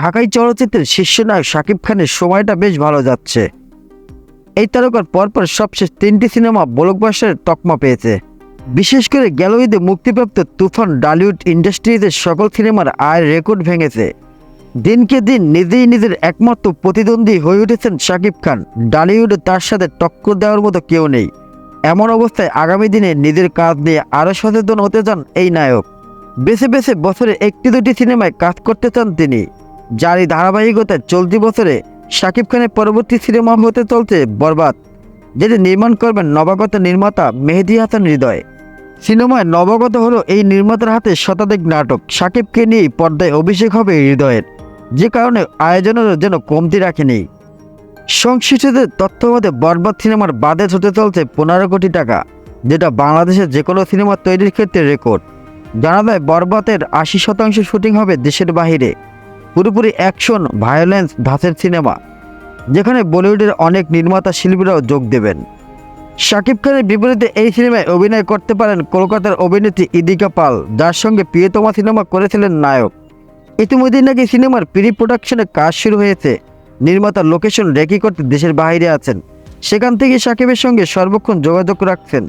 ঢাকাই চলচ্চিত্রের শীর্ষ নায়ক শাকিব খানের সময়টা বেশ ভালো যাচ্ছে। এই তারকার পরপর সবশেষ তিনটি সিনেমা ব্লকবাস্টারের তকমা পেয়েছে। বিশেষ করে গেল ঈদে মুক্তিপ্রাপ্ত তুফান ডালিউড ইন্ডাস্ট্রিজের সকল সিনেমার আয়ের রেকর্ড ভেঙেছে। দিনকে দিন নিজেই নিজের একমাত্র প্রতিদ্বন্দ্বী হয়ে উঠেছেন শাকিব খান। ডালিউডে তার সাথে টক্কর দেওয়ার মতো কেউ নেই। এমন অবস্থায় আগামী দিনে নিজের কাজ নিয়ে আরও সচেতন হতে চান এই নায়ক। বেছে বেছে বছরে একটি দুটি সিনেমায় কাজ করতে চান তিনি। যারই ধারাবাহিকতায় চলতি বছরে শাকিব খানের পরবর্তী সিনেমা হতে চলছে বরবাদ, যেটি নির্মাণ করবেন নবাগত নির্মাতা মেহেদি হাসান হৃদয়। সিনেমায় নবাগত হলো এই নির্মাতার হাতে শতাধিক নাটক। শাকিবকে নিয়েই পর্দায় অভিষেক হবে হৃদয়ের, যে কারণে আয়োজনেরও যেন কমতি রাখেনি। সংশ্লিষ্টদের তথ্যমতে বরবাদ সিনেমার বাজেট হতে চলছে পনেরো কোটি টাকা, যেটা বাংলাদেশের যে কোনো সিনেমা তৈরির ক্ষেত্রে রেকর্ড। জানা যায় বরবাতের আশি শতাংশ শুটিং হবে দেশের বাহিরে। পুরোপুরি অ্যাকশন, ভায়োলেন্স, ধাঁচের সিনেমা, যেখানে বলিউডের অনেক নির্মাতা শিল্পীরাও যোগ দেবেন। শাকিব খানের বিপরীতে এই সিনেমায় অভিনয় করতে পারেন কলকাতার অভিনেত্রী ইদিকা পাল, যার সঙ্গে প্রিয়তমা সিনেমা করেছিলেন নায়ক। ইতিমধ্যেই নাকি সিনেমার প্রি প্রোডাকশনে কাজ শুরু হয়েছে। নির্মাতা লোকেশন রেকি করতে দেশের বাইরে আছেন। সেখান থেকে সাকিবের সঙ্গে সর্বক্ষণ যোগাযোগ রাখছেন।